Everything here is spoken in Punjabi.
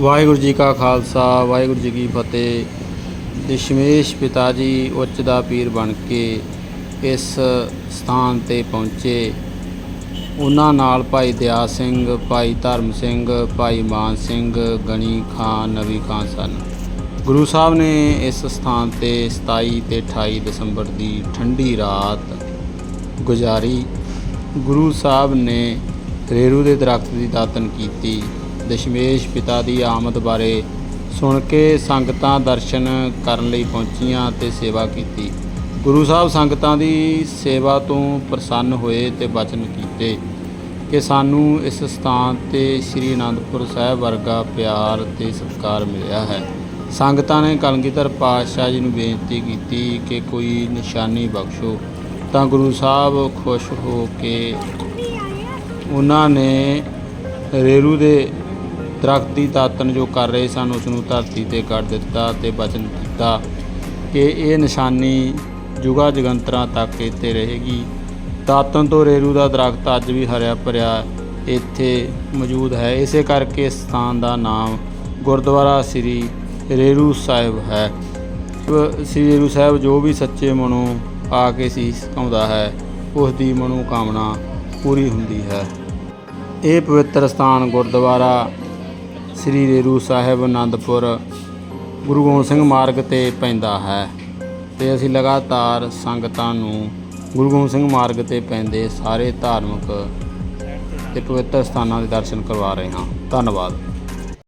ਵਾਹਿਗੁਰੂ ਜੀ ਕਾ ਖਾਲਸਾ, ਵਾਹਿਗੁਰੂ ਜੀ ਕੀ ਫਤਿਹ। ਦਸ਼ਮੇਸ਼ ਪਿਤਾ ਜੀ ਉੱਚ ਦਾ ਪੀਰ ਬਣ ਕੇ ਇਸ ਸਥਾਨ ਤੇ ਪਹੁੰਚੇ। ਉਹਨਾਂ ਨਾਲ ਭਾਈ ਦਿਆ ਸਿੰਘ, ਭਾਈ ਧਰਮ ਸਿੰਘ, ਭਾਈ ਮਾਨ ਸਿੰਘ, ਗਣੀ ਖਾਨ, ਨਵੀ ਖਾਨ ਸਨ। ਗੁਰੂ ਸਾਹਿਬ ਨੇ ਇਸ ਸਥਾਨ ਤੇ 27 ਤੇ 28 ਦਸੰਬਰ ਦੀ ਠੰਡੀ ਰਾਤ ਗੁਜ਼ਾਰੀ। ਗੁਰੂ ਸਾਹਿਬ ਨੇ ਰੇਰੂ ਦੇ ਦਰਖਤ ਦੀ ਦਾਤਨ ਕੀਤੀ। ਦਸ਼ਮੇਸ਼ ਪਿਤਾ ਦੀ ਆਮਦ ਬਾਰੇ ਸੁਣ ਕੇ ਸੰਗਤਾਂ ਦਰਸ਼ਨ ਕਰਨ ਲਈ ਪਹੁੰਚੀਆਂ ਤੇ ਸੇਵਾ ਕੀਤੀ। ਗੁਰੂ ਸਾਹਿਬ ਸੰਗਤਾਂ ਦੀ ਸੇਵਾ ਤੋਂ ਪ੍ਰਸੰਨ ਹੋਏ ਤੇ ਬਚਨ ਕੀਤੇ ਕਿ ਸਾਨੂੰ ਇਸ ਸਥਾਨ ਤੇ ਸ੍ਰੀ ਅਨੰਦਪੁਰ ਸਾਹਿਬ ਵਰਗਾ ਪਿਆਰ ਤੇ ਸਤਿਕਾਰ ਮਿਲਿਆ ਹੈ। ਸੰਗਤਾਂ ਨੇ ਕਲਗੀਧਰ ਪਾਤਸ਼ਾਹ ਜੀ ਨੂੰ ਬੇਨਤੀ ਕੀਤੀ ਕਿ ਕੋਈ ਨਿਸ਼ਾਨੀ ਬਖਸ਼ੋ ਤਾਂ ਗੁਰੂ ਸਾਹਿਬ ਖੁਸ਼ ਹੋ ਕੇ ਉਹਨਾਂ ਨੇ ਰੇਰੂ ਦੇ ਦਰਖਤ ਦੀ ਦਾਤਨ ਜੋ ਕਰ ਰਹੇ ਸਨ, ਉਸ ਨੂੰ ਧਰਤੀ ਤੇ ਕੱਢ ਦਿੱਤਾ ਤੇ ਬਚਨ ਦਿੱਤਾ ਕਿ ਇਹ ਨਿਸ਼ਾਨੀ ਜੁਗਾ ਜਗੰਤਰਾਂ ਤੱਕ ਇੱਥੇ ਰਹੇਗੀ। ਦਾਤਨ ਤੋਂ ਰੇਰੂ ਦਾ ਦਰਖਤ ਅੱਜ ਵੀ ਹਰਿਆ ਭਰਿਆ ਇੱਥੇ ਮੌਜੂਦ ਹੈ। ਇਸੇ ਕਰਕੇ ਇਸ ਸਥਾਨ ਦਾ ਨਾਮ ਗੁਰਦੁਆਰਾ ਸ੍ਰੀ ਰੇਰੂ ਸਾਹਿਬ ਹੈ। ਸ੍ਰੀ ਰੇਰੂ ਸਾਹਿਬ ਜੋ ਵੀ ਸੱਚੇ ਮਨੋਂ ਆ ਕੇ ਸੀਸ ਝੁਕਾਉਂਦਾ ਹੈ, ਉਸ ਦੀ ਮਨੋਕਾਮਨਾ ਪੂਰੀ ਹੁੰਦੀ ਹੈ। ਇਹ ਪਵਿੱਤਰ ਸਥਾਨ ਗੁਰਦੁਆਰਾ ਸ੍ਰੀ ਰੇਰੂ ਸਾਹਿਬ ਆਨੰਦਪੁਰ ਗੁਰੂ ਗੋਬਿੰਦ ਸਿੰਘ ਮਾਰਗ ਤੇ ਪੈਂਦਾ ਹੈ ਤੇ ਅਸੀਂ ਲਗਾਤਾਰ ਸੰਗਤਾਂ ਨੂੰ ਗੁਰੂ ਗੋਬਿੰਦ ਸਿੰਘ ਮਾਰਗ ਤੇ ਪੈਂਦੇ ਸਾਰੇ ਧਾਰਮਿਕ ਤੇ ਪਵਿੱਤਰ ਸਥਾਨਾਂ ਦੇ ਦਰਸ਼ਨ ਕਰਵਾ ਰਹੇ ਹਾਂ। ਧੰਨਵਾਦ।